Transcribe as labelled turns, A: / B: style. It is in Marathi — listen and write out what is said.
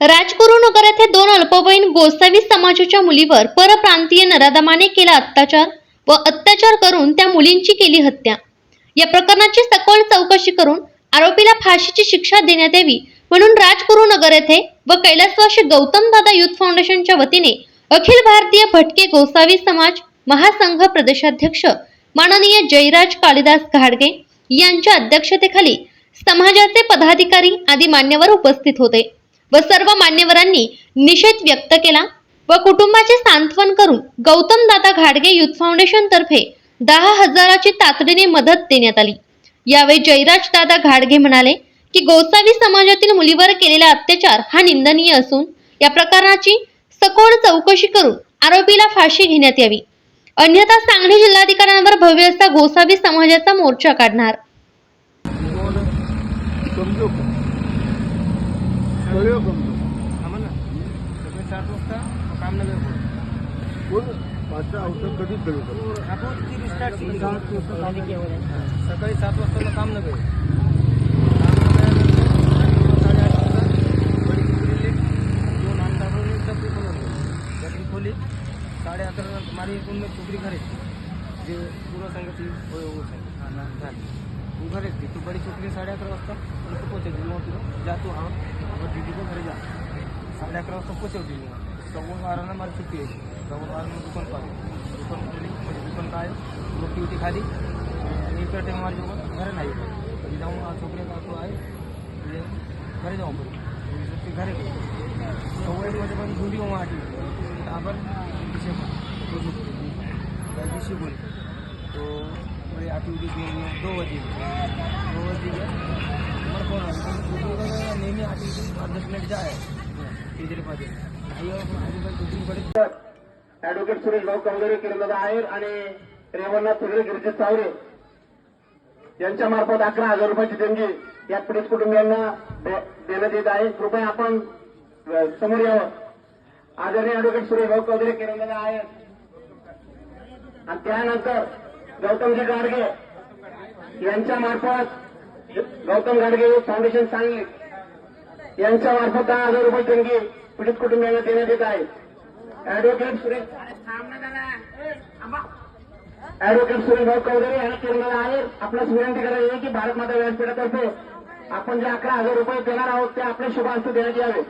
A: राजगुरुनगर येथे दोन अल्पवयीन गोसावी समाजाच्या मुलीवर परप्रांतीय नराधमाने केला अत्याचार व अत्याचार करून त्या मुलींची केली हत्या. या प्रकरणाची सखोल चौकशी करून आरोपीला फाशीची शिक्षा देण्यात यावी म्हणून राजगुरुनगर येथे व कैलासवासी गौतम दादा युथ फाउंडेशनच्या वतीने अखिल भारतीय भटके गोसावी समाज महासंघ प्रदेशाध्यक्ष माननीय जयराज कालिदास घाडगे यांच्या अध्यक्षतेखाली समाजाचे पदाधिकारी आदी मान्यवर उपस्थित होते. व सर्व मान्यवरांनी निषेध व्यक्त केला व कुटुंबाचे सांत्वन करून गौतम दादा घाडगे युथ फाउंडेशन तर्फे दहा हजाराची तातडीने मदत देण्यात आली. यावेळी जयराज दादा घाडगे म्हणाले की गोसावी समाजातील मुलीवर केलेला अत्याचार हा निंदनीय असून या प्रकरणाची सखोल चौकशी करून आरोपीला फाशी घेण्यात यावी. अन्यथा सांगली जिल्हाधिकाऱ्यांवर भव्य असा गोसावी समाजाचा मोर्चा काढणार.
B: का कळलं समजो
C: आम्हाला सकाळी सात वाजता कामनगर
B: कोण? माझं औषध कधी कळलं
C: आपण ती रिस्टार्ट केली? सकाळी सात वाजता कामनगर. साडे अकरा नंतर माझी एकूण मी घरायची जे पूर्व संगती होय हो झाली. तू घरायची तू बडी टुकडी साडे अकरा वाजता तू पोचायची मग तुला जा तू हा. मग दीदी को घरी जा साडे अकरा वाजता पोचवते मी सव्वा बाराला मला सुट्टी यायची सव्वा बाराला दुकान पाहिजे दुकान खोली म्हणजे दुकान काय रोटी होती खाली आणि इकडे टाइम माझ्या सोबत घरी नाही कधी जाऊन आज छोकरे काकू आहे म्हणजे घरी जाऊ आपण ते घरी गेलो सव्वा एक वाजेपर्यंत घरी येऊ आठ आपण विषय पण त्या दिवशी बोल तो मेरे आती हुई दिन दो बजे दो बजे हुई
D: ऍडव्होकेट सुरेश भाऊ कवलेरे किरणदादा आहेर आणि रेवणनाथ सगळे गिरजित चावरे यांच्या मार्फत अकरा हजार रुपयाची देणगी या पीडित कुटुंबियांना दे- देण्यात येत आहे. कृपया आपण समोर यावं. आदरणीय ऍडव्होकेट सुरेश भाऊ कवलेरे किरणदादा आहेर. आणि त्यानंतर गौतमजी गाडगे यांच्या मार्फत गौतम गाडगे फाउंडेशन सांगली. यांच्या मार्फत दहा हजार रुपये देणगी पीडित कुटुंबियांना देण्यात येत आहे. ऍडव्होकेट सुरेश ऍडव्होकेट सुरेशभाऊ चौधरी आणि किरण आहे. आपल्यास विनंती करायची आहे की भारत माता व्यासपीठातर्फे आपण जे अकरा हजार रुपये देणार आहोत ते आपल्या शुभ देण्यात यावे.